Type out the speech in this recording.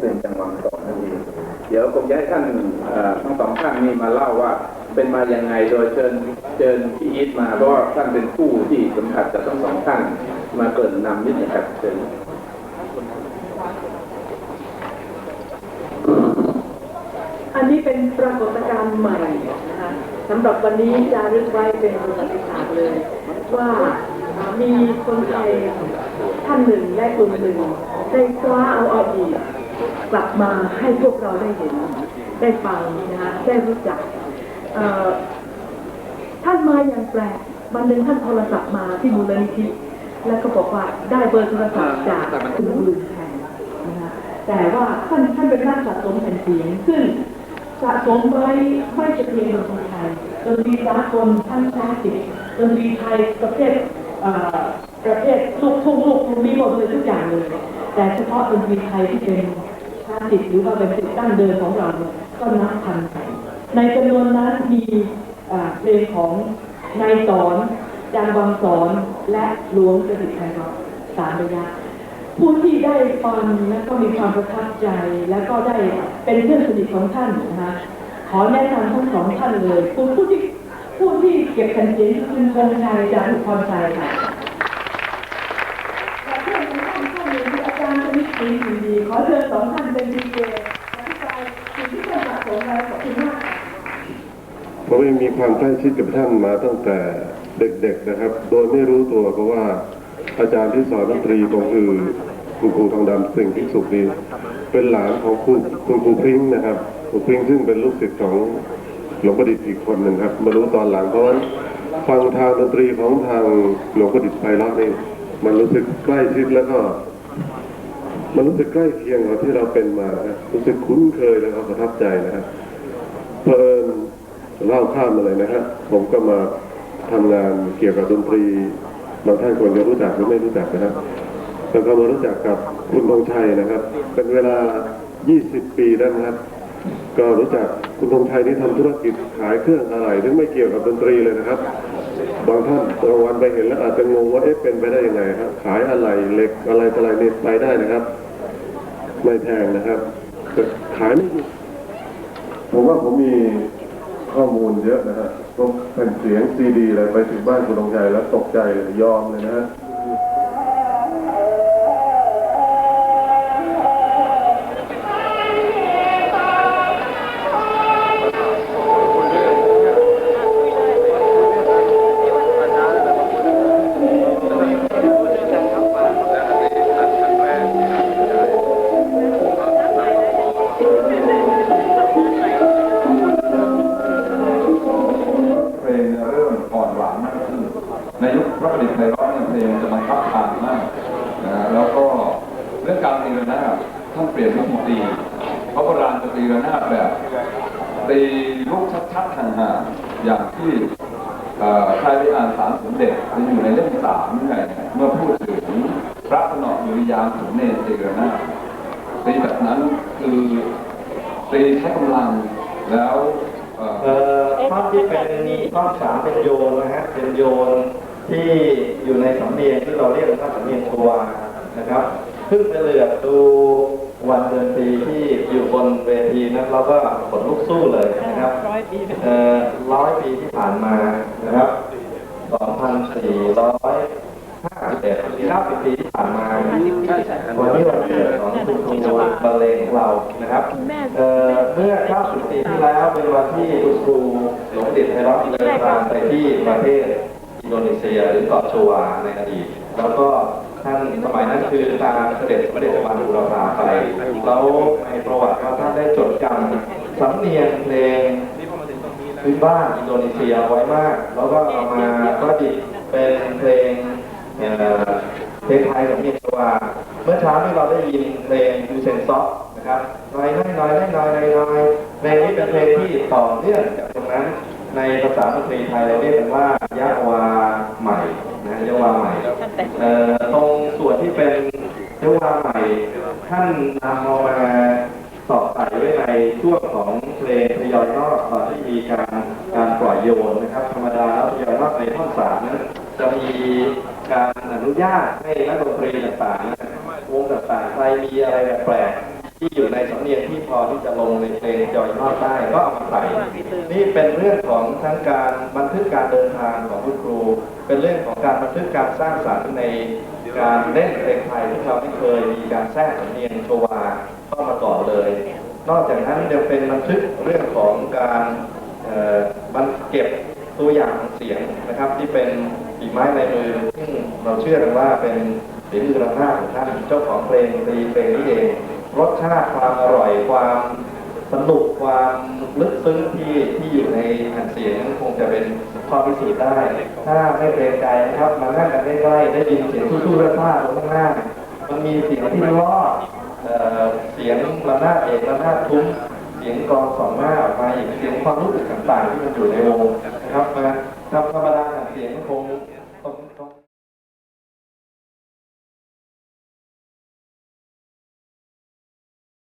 เป็นจังหวะสองนั่นเองเดี๋ยวผมจะให้ท่านอ่อทั้งสองท่านนี้มาเล่าว่าเป็นมาอย่างไงโดยเชิญเชิญพี่อีทมาเพราะว่าท่านเป็นผู้ที่สัมผัสกับทั้งสองท่านมาเกรินนำนิดนะครับเชิญอันนี้เป็นปรากฏการณ์ใหม่นะคะสำหรับวันนี้จารึกไว้เป็นประวัติศาสตร์เลย ว่ามีคนไทยท่านหนึ่งและกลุ่มหนึ่งได้คว้าเอาอดีต กลับมาให้พวกเราได้เห็น ได้ฟังนะคะได้รู้จักเอ่อท่านมาอย่างแปลกวันหนึ่งท่านโทรศัพท์มาที่มูลนิธิแล้วก็บอกว่าได้เบอร์โทรศัพท์จากคุณลุงแทนนะคะแต่ว่าท่านท่านเป็นนักสะสมแผ่นเสียงซึ่งสะสมไว้ไม่จะเพียงดนตรีไทยดนตรีสากลท่านคลาสสิกดนตรีไทยประเภทเอ่อประเภทลูกทุ่งลูกทุ่งมีหมดเลยทุกอย่างเลย แต่เฉพาะดนตรีไทยที่เป็นคลา สิกหรือว่าเป็นสิ่งดั้งเดิมของเราเนี่ยก็นับพันแผ่นในจำนวนนั้นมีเพลงของนายสอนจางบางสอนและหลวงประดิษฐ์ไพเราะสามระยะผู้ที่ได้ฟังและก็มีความประทับใจ และก็ได้เป็นเพื่อนสนิทของท่านนะคะขอแนะนำทั้งสองท่านเลยผู้ผู้ที่ผู้ที่เก็บแผ่นเสียงคือคุณพงษ์ชัยจากอุพรชัยค่ะและเพื่อนของท่านท่านหนึ่งออาจารย์ชนิดศรีดีขอเชิญสองท่านเป็นดีเจอธิบายสิ่งที่ท่านสะสมไว้ขอบคุณมากค่ะ ผมเองมีความใกล้ชิดกับท่านมาตั้งแต่เด็กๆนะครับ โดยไม่รู้ตัวเพราะว่าอาจารย์ที่สอนดนตรีก็คือคุณครูทองดำสิ่งที่สุขดีเป็นหลานของคุณคุณครูพริ้งนะครับครูพริ้งซึ่งเป็นลูกศิษย์ของหลวงประดิษฐ์อีกคนหนึ่งครับมารู้ตอนหลังเพราะว่าฟังทางดนตรีของทางหลวงประดิษฐ์ไพเราะนี่มันรู้สึกใกล้ชิดแล้วก็ มันรู้สึกใกล้เคียงกับที่เราเป็นมา รู้สึกคุ้นเคยแล้วก็ประทับใจนะครับเพลิน เล่าข้ามมาเลยนะฮะผมก็มาทำงานเกี่ยวกับดนตรีบางท่านควรจะรู้จักหรือไม่รู้จักนะครับแล้วก็มารู้จักกับคุณธงชัยนะครับ เป็นเวลา 20 ปีแล้วนะครับ ก็รู้จักคุณธงชัยที่ทำธุรกิจขายเครื่องอะไรซึ่งไม่เกี่ยวกับดนตรีเลยนะครับ บางท่านรางวัลไปเห็นแล้วอาจจะงงว่าเอ๊ะเป็นไปได้ยังไงครับขายอะไรเหล็กอะไรอะไรนี่ไปได้นะครับไม่แพงนะครับแต่ขายไม่ผมว่าผมมี ข้อมูลเยอะนะฮะพวกแผ่นเสียงซีดีอะไรไปถึงบ้านคุณลงใจแล้วตกใจเลยยอมเลยนะฮะ ตีระนาท่านเปลี่ยนวิธีตีเพราะโบราณจะตีระนาแบบตีลูกชัดๆห่างๆอย่างที่ใครไปอ่านสารสมเด็จจะอยู่ในเล่มสามนี่ไงเมื่อพูดถึงพระสนอยุริยางขุนเนรตีระนาตีแบบนั้นคือตีใช้กำลังแล้วเอ่อท่อนที่เป็นท่อนสามเป็นโยนนะฮะเป็นโยนที่อยู่ในสำเนียงที่เราเรียกว่าสำเนียงตัวนะครับ เพิ่งไปเหลือบดูวันเดือนปีที่อยู่บนเวทีนั้นเราก็ขนลุกสู้เลยนะครับร้อยปีเอ่อร้อยปีที่ผ่านมานะครับสองพันสี่ร้อยห้าสิบเอ็ดเก้าสิบปีที่ผ่านมาวันนี้วันเกิดของคุณครูบรรเลงของเรานะครับเอ่อเมื่อ90ปีที่แล้วเป็นวันที่คุณครูหลวงดิษฐ์ไพเราะเดินทางไปที่ประเทศอินโดนีเซียหรือเกาะชวาในอดีตแล้วก็ ท่านสมัยนั้นคือทางเสด็จพระเดชวันอุรพาไป แล้วในประวัติว่าท่านได้จดจำสำเนียงเพลงพื้นบ้านอินโดนีเซียไว้มาก แล้วก็เอามาประดิษฐ์เป็นเพลงเพลงไทยของเมียนวาเมื่อเช้านี้เราได้ยินเพลงดูเซนซ็อกนะครับน้อยน้อยน้อยน้อยน้อยน้อยเพลงนี้เป็นเพลงที่ต่อเนื่องจากตรงนั้น ในภาษาดนตรีไทยเราเรียกกันว่ายะวาใหม่ นะยะวาใหม่เอ่อตรงส่วนที่เป็นยะวาใหม่ ท่านนำเอามาสอบใส่ไว้ในช่วงของเพลงพยอยนอกตอนที่มีการการปล่อยโยนนะครับ ธรรมดาแล้วพยอยนอกในท่อนสามนั้นจะมีการอนุญาตให้นักดนตรีต่างๆนะวงต่างๆใครมีอะไรแปลกๆ ที่อยู่ในสำเนียงที่พอที่จะลงในเพลงจอยทอดได้ก็เอามาใส่นี่เป็นเรื่องของทั้งการบันทึกการเดินทางของคุณครู เป็นเรื่องของการบันทึกการสร้างสรรค์ในการเล่นเพลงไทยที่เราไม่เคยมีการแทรกสำเนียงโชวาเข้ามาก่อเลย นอกจากนั้นยังเป็นบันทึกเรื่องของการบันเก็บตัวอย่างของเสียงนะครับ ที่เป็นฝีไม้ลายมือซึ่งเราเชื่อกันว่าเป็นฝีมือลำหน้าจของท่านเจ้าของเพลงตีเพลงนี้เอง รสชาติความอร่อยความสนุกความลึกซึ้งที่ที่อยู่ในแผ่นเสียงนั้นคงจะเป็นข้อพิสูจน์ได้ ถ้าไม่เกรงใจนะครับมานั่งกันใกล้ๆได้ยินเสียงทู่ๆและท่าตรงข้างหน้า มันมีเสียงที่ล้อเอ่อเสียงระนาดเอกระนาดทุ้มเสียงกองสองหน้าออกมาอีกเสียงความรู้สึกต่างๆที่มันอยู่ในวงนะครับมาทำธรรมดาเสียงคง